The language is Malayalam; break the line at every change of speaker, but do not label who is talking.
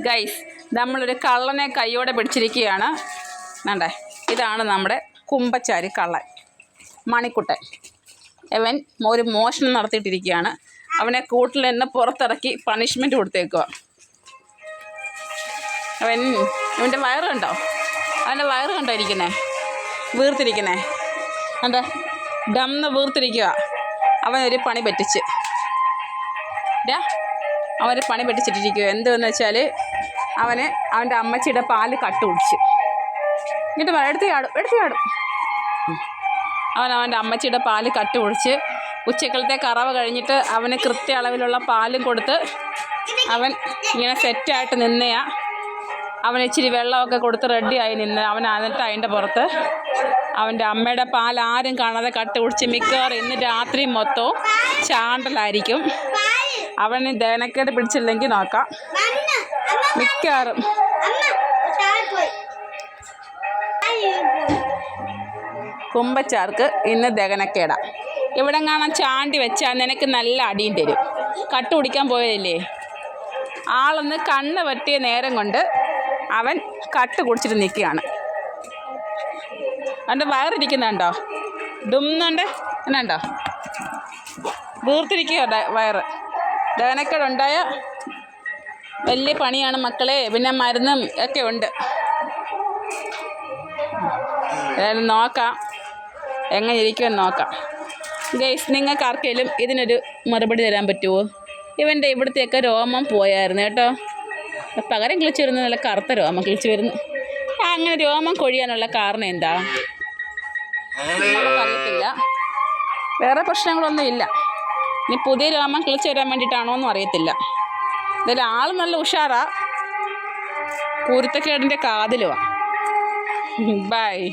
ഗൈസ് നമ്മളൊരു കള്ളനെ കൈയോടെ പിടിച്ചിരിക്കുകയാണ്. വേണ്ടേ ഇതാണ് നമ്മുടെ കുമ്പച്ചാരി കള്ളൻ. മണിക്കുട്ടൻ. അവൻ ഒരു മോഷണം നടത്തിയിട്ടിരിക്കുകയാണ്. അവനെ കൂട്ടിൽ നിന്ന് പുറത്തിറക്കി പണിഷ്മെന്റ് കൊടുത്തേക്കുക അവൻ ഇവന്റെ വയറ് കണ്ടോ? അവന്റെ വയറ് കണ്ടോ ഇരിക്കുന്നേ? വീർത്തിരിക്കുന്നേ. എന്താ ഡംന്ന് വീർത്തിരിക്കുക അവനൊരു പണി പറ്റിച്ച്. ഡാ അവന് പണി പെട്ടിച്ചിട്ടിരിക്കുക എന്തെന്ന് വെച്ചാൽ അവന് അവന്റെ അമ്മച്ചിയുടെ പാൽ കട്ട് കുടിച്ച് എന്നിട്ട് എടുത്ത് ചാടും എടുത്ത് ചാടും. അവൻ അവന്റെ അമ്മച്ചിയുടെ പാൽ കട്ട് കുടിച്ച് ഉച്ചക്കളത്തെ കറവ് കഴിഞ്ഞിട്ട് അവന് കൃത്യ അളവിലുള്ള പാലും കൊടുത്ത് അവൻ ഇങ്ങനെ സെറ്റായിട്ട് നിന്നയാ. അവൻ ഇച്ചിരി വെള്ളമൊക്കെ കൊടുത്ത് റെഡിയായി നിന്ന് അവൻ എന്നിട്ട് അതിന്റെ പുറത്ത് അവന്റെ അമ്മയുടെ പാൽ ആരും കാണാതെ കട്ട് കുടിച്ച് മിക്കവാറും ഇന്ന് രാത്രി മൊത്തവും ചാണ്ടലായിരിക്കും. അവന് ദേനക്കേട് പിടിച്ചില്ലെങ്കിൽ നോക്കാം. മിക്കവാറും. കുമ്പച്ചാർക്ക് ഇന്ന് ദഹനക്കേടാ. ഇവിടെ കാണാൻ ചാണ്ടി വെച്ചാൽ നിനക്ക് നല്ല അടിയും തരും. കട്ട് കുടിക്കാൻ പോയതല്ലേ? ആളൊന്ന് കണ്ണ് പറ്റിയ നേരം കൊണ്ട് അവൻ കട്ട് കുടിച്ചിട്ട് നിൽക്കുകയാണ്. അവന്റെ വയറിരിക്കുന്നുണ്ടോ? ഡുന്നുണ്ട് എന്നുണ്ടോ വീർത്തിരിക്കുക വയറ്. ദഹനക്കേടുണ്ടായ വലിയ പണിയാണ് മക്കളെ പിന്നെ മരുന്നും ഒക്കെ ഉണ്ട്. ഏതായാലും നോക്കാം. എങ്ങനെ ഇരിക്കുമെന്ന് നോക്കാം. ഗൈസ് നിങ്ങൾക്ക് ആർക്കെങ്കിലും ഇതിനൊരു മറുപടി തരാൻ പറ്റുമോ ഇവന്റെ ഇവിടുത്തെയൊക്കെ രോമം പോയായിരുന്നു കേട്ടോ. പകരം കിളിച്ച് വരുന്ന നല്ല കറുത്ത രോമം കിളിച്ച് വരുന്നു അങ്ങനെ രോമം കൊഴിയാനുള്ള കാരണം എന്താ? നമുക്കറിയത്തില്ല. വേറെ പ്രശ്നങ്ങളൊന്നും ഇല്ല ഇനി പുതിയ രോമം കിളിച്ച് വരാൻ വേണ്ടിയിട്ടാണോ എന്നും അറിയത്തില്ല. എന്തായാലും ആൾ നല്ല ഉഷാറാ. കുരുത്തക്കേടിന്റെ കാതിലുവാ. ബൈ.